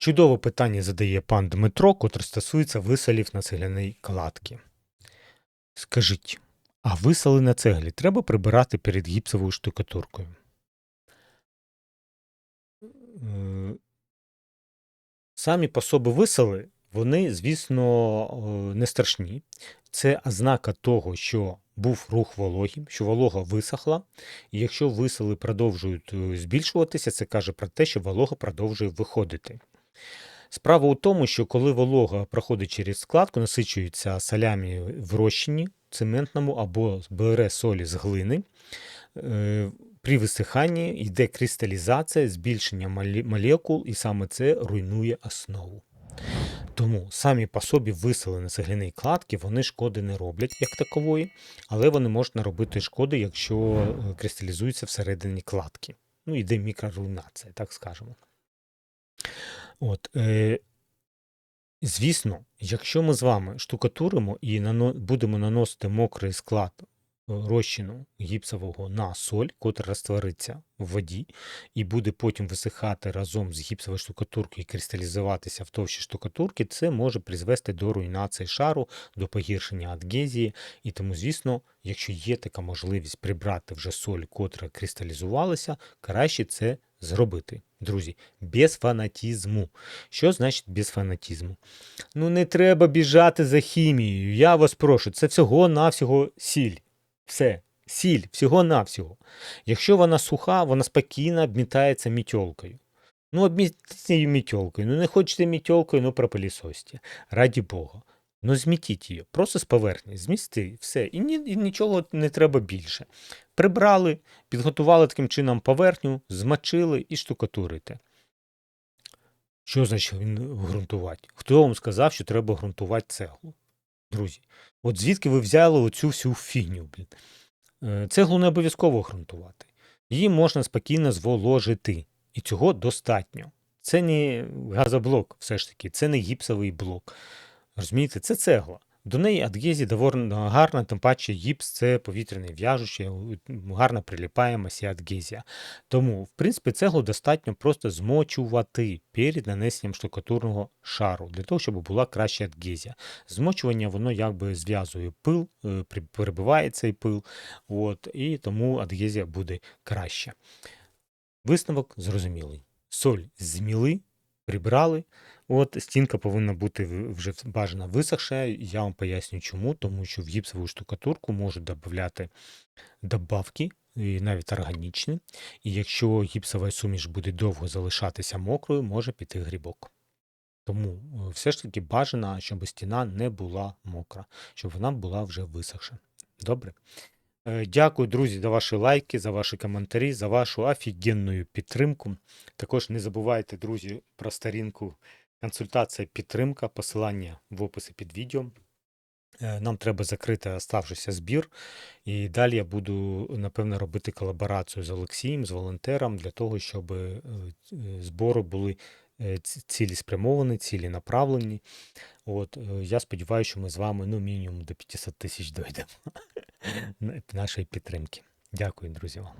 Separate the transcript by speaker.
Speaker 1: Чудове питання задає пан Дмитро, котре стосується висалів на цегляній кладці. Скажіть, а висали на цеглі треба прибирати перед гіпсовою штукатуркою? Е, Самі по собі висали, вони, звісно, не страшні. Це ознака того, що був рух вологі, що волога висохла. І якщо висали продовжують е, збільшуватися, це каже про те, що волога продовжує виходити. Справа у тому, що коли волога проходить через складку, насичується солями в розчині цементному або бере солі з глини. е, При висиханні йде кристалізація, збільшення молекул, і саме це руйнує основу. Тому самі по собі висели на цегляній кладки, вони шкоди не роблять як такової, але вони можуть наробити шкоди, якщо е, кристалізуються всередині кладки. Ну, йде мікроруйнація, так скажемо. От, е, звісно, якщо ми з вами штукатуримо і нано, будемо наносити мокрий склад е, розчину гіпсового на соль, котра розтвориться в воді, і буде потім висихати разом з гіпсовою штукатуркою і кристалізуватися в товщі штукатурки, це може призвести до руйнації шару, до погіршення адгезії. І тому, звісно, якщо є така можливість прибрати вже соль, котра кристалізувалася, краще це зробити. Друзі, без фанатізму. Що значить без фанатізму? Ну, не треба біжати за хімією. Я вас прошу, це всього-навсього сіль. Все, сіль, всього-навсього. Якщо вона суха, вона спокійно обмітається мітьолкою. Ну, обмітьте мітьолкою. Ну, не хочете мітьолкою, ну пропилісосьте. Раді Бога. Ну, змітіть її, просто з поверхні, змісти, все. І, ні, і нічого не треба більше. Прибрали, підготували таким чином поверхню, змочили і штукатурите. Що значить ґрунтувати? Хто вам сказав, що треба ґрунтувати цеглу? Друзі, от звідки ви взяли оцю всю фігню? Блін? Е, Цеглу не обов'язково ґрунтувати. Її можна спокійно зволожити. І цього достатньо. Це не газоблок, все ж таки, це не гіпсовий блок. Розумієте, це цегла. До неї адгезія доволі гарна, тим паче гіпс це повітряне в'яжуще, гарно приліпає масі адгезія. Тому, в принципі, цеглу достатньо просто змочувати перед нанесенням штукатурного шару, для того, щоб була краща адгезія. Змочування воно якби зв'язує пил, е, перебиває цей пил, от, і тому адгезія буде краща. Висновок зрозумілий. Соль зміли, прибрали. От стінка повинна бути вже бажано висохша. Я вам поясню чому, тому що в гіпсову штукатурку можуть додати добавки, і навіть органічні. І якщо гіпсова суміш буде довго залишатися мокрою, може піти грибок. Тому е, все ж таки бажано, щоб стіна не була мокра, щоб вона була вже висохша. Добре? Е, Дякую, друзі, за ваші лайки, за ваші коментарі, за вашу офігенну підтримку. Також не забувайте, друзі, про сторінку консультація підтримка, посилання в описі під відео. Е, Нам треба закрити оставшийся збір, і далі я буду, напевно, робити колаборацію з Олексієм, з волонтером, для того, щоб е, збори були е, ці- цілеспрямовані, ціленаправлені. От, я сподіваюся, що ми з вами ну, мінімум до 500 тисяч дойдемо нашої підтримки. Дякую, друзі. вам.